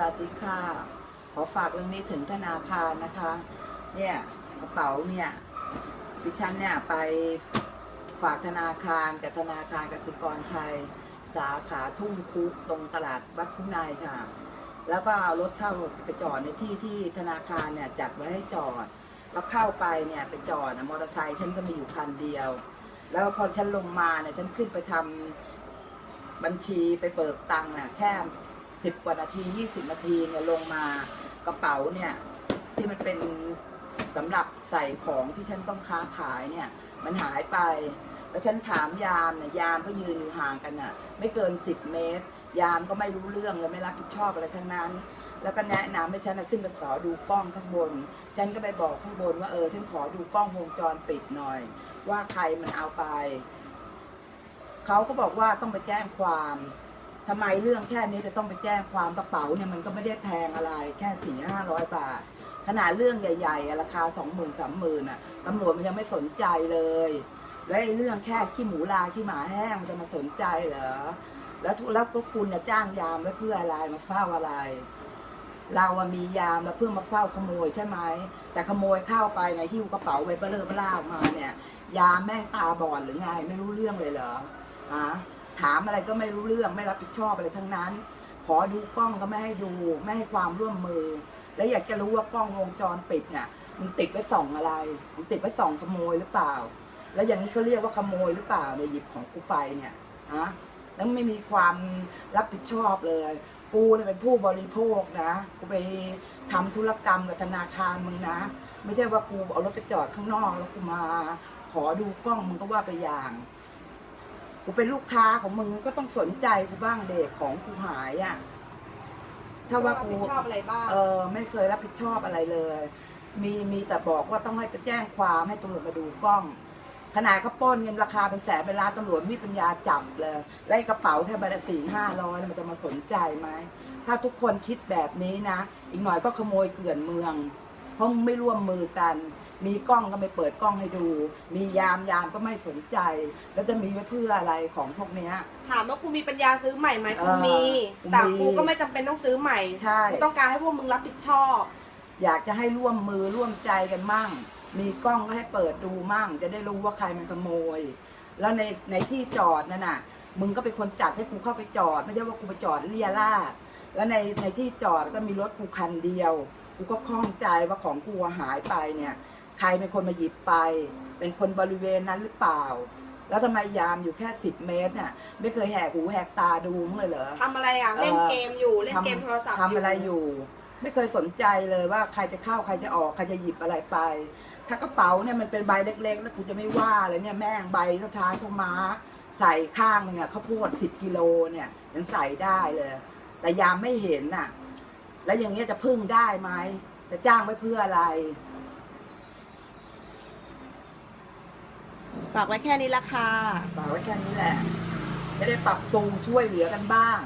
ลาติค่ะขอฝากเรื่องนี้ถึงธนาคารนะคะ เนี่ยกระเป๋าเนี่ยดิฉันเนี่ยไปฝากธนาคารกับธนาคารกสิกรไทย สาขาทุ่งคุตรงตลาดวัดคุ้นายค่ะ แล้วก็เอารถเข้าไปจอดในที่ที่ธนาคารเนี่ยจัดไว้ให้จอด แล้วเข้าไปเนี่ยไปจอดนะมอเตอร์ไซค์ฉันก็มีอยู่คันเดียว แล้วพอฉันลงมาเนี่ยฉันขึ้นไปทำบัญชีไปเบิกตังค์น่ะแค่ สิบกว่านาทียี่สิบนาทีเนี่ยลงมากระเป๋าเนี่ยที่มันเป็นสำหรับใส่ของที่ฉันต้องค้าขายเนี่ย มันหายไป แล้วฉันถามยามเนี่ยยามก็ยืนอยู่ห่างกันน่ะ ไม่เกินสิบเมตร ยามก็ไม่รู้เรื่องเลยไม่รับผิดชอบอะไรทั้งนั้น แล้วก็แนะนำให้ฉันน่ะขึ้นไปขอดูกล้องข้างบน ฉันก็ไปบอกข้างบนว่าเออฉันขอดูกล้องวงจรปิดหน่อย ว่าใครมันเอาไปเขาก็บอกว่าต้องไปแจ้งความ ทำไมเรื่องแค่นี้จะต้องไปแจ้งความกระเป๋าเนี่ยมันก็ไม่ได้แพงอะไรแค่สี่ห้าร้อยบาท ขนาดเรื่องใหญ่ๆอะราคาสองหมื่นสามหมื่นอะตำรวจมันยังไม่สนใจเลย และไอ้เรื่องแค่ขี้หมูลาขี้หมาแห้งมันจะมาสนใจเหรอแล้วทุแล้วก็คุณนะจ้างยามไว้เพื่ออะไรมาเฝ้าอะไร เราอะมียามแล้วเพื่อมาเฝ้าขโมยใช่ไหมแต่ขโมยเข้าไปในหิ้วกระเป๋าไปเบลอเบล่าออกมาเนี่ย ยามแม่งตาบอดหรือไงไม่รู้เรื่องเลยเหรอฮะ ถามอะไรก็ไม่รู้เรื่องไม่รับผิดชอบอะไรทั้งนั้น ขอดูกล้องก็ไม่ให้ดู ไม่ให้ความร่วมมือ แล้วอยากจะรู้ว่ากล้องวงจรปิดน่ะมึงติดไว้ส่องอะไรมึงติดไว้ส่องขโมยหรือเปล่า แล้วอย่างนี้เขาเรียกว่าขโมยหรือเปล่าเนี่ยหยิบของกูไปเนี่ยฮะแล้วไม่มีความรับผิดชอบเลย กูเนี่ยเป็นผู้บริโภคนะกูไปทำธุรกรรมกับธนาคารมึงนะ ไม่ใช่ว่ากูเอารถไปจอดข้างนอกแล้วกูมา ขอดูกล้องมึงก็ว่าไปอย่าง กูเป็นลูกค้าของมึงก็ต้องสนใจกูบ้างเด็กของกูหายอะ่ะถ้าว่ารับกูผิดชอบอะไรบ้างเออไม่เคยรับผิดชอบอะไรเลย มีมีแต่บอกว่าต้องให้ไปแจ้งความให้ตำรวจมาดูกล้องขนาดเขาปล้นเงินราคาเป็นแสนเป็นล้านตำรวจไมมีปัญญาจับเลยแล้วไอ้กระเป๋าแค่ใบละสี่ห้าร้อยมันจะมาสนใจไหมถ้าทุกคนคิดแบบนี้นะ อีกหน่อยก็ขโมยเกลื่อนเมือง เพราะไม่ร่วมมือกัน มีกล้องก็ไม่เปิดกล้องให้ดู มียามยามก็ไม่สนใจ แล้วจะมีไว้เพื่ออะไรของพวกเนี้ย ถามว่ากูมีปัญญาซื้อใหม่ไหมเอกูอมีกูแต่มีกูก็ไม่จำเป็นต้องซื้อใหม่ใช่ กูต้องการให้พวกมึงรับผิดชอบ อยากจะให้ร่วมมือร่วมใจกันมั่ง มีกล้องก็ให้เปิดดูมั่ง จะได้รู้ว่าใครมันขโมย แล้วในในที่จอดนั่นน่ะ มึงก็เป็นคนจัดให้กูเข้าไปจอด ไม่ใช่ว่ากูไปจอดเลียราดแล้วในในที่จอดก็มีรถกูคันเดียว กูก็ข้องใจว่าของกูหายไปเนี่ยใครเป็นคนมาหยิบไป เป็นคนบริเวณนั้นหรือเปล่า แล้วทำไมยามอยู่แค่สิบเมตรเนี่ยไม่เคยแหกหูแหกตาดูมั้งเลยเหรอ ทำอะไรอะเออเล่นเกมอยู่ เล่นเกมโทรศัพท์ทำอะไรอยู่ ไม่เคยสนใจเลยว่าใครจะเข้าใครจะออกใครจะหยิบอะไรไป ถ้ากระเป๋าเนี่ยมันเป็นใบเล็ก ๆ แล้วกูจะไม่ว่าเลยเนี่ยแม่งใบช้าๆเข้ามาใส่ข้างหนึงอะข้าวโพดสิบกิโลเนี่ยยังใส่ได้เลย แต่ยามไม่เห็นน่ะ แล้วอย่างเงี้ยจะพึ่งได้ไหมจะจ้างไว้เพื่ออะไร ฝากไว้แค่นี้ละค่ะ ฝากไว้แค่นี้แหละ จะได้ปรับปรุงช่วยเหลือกันบ้าง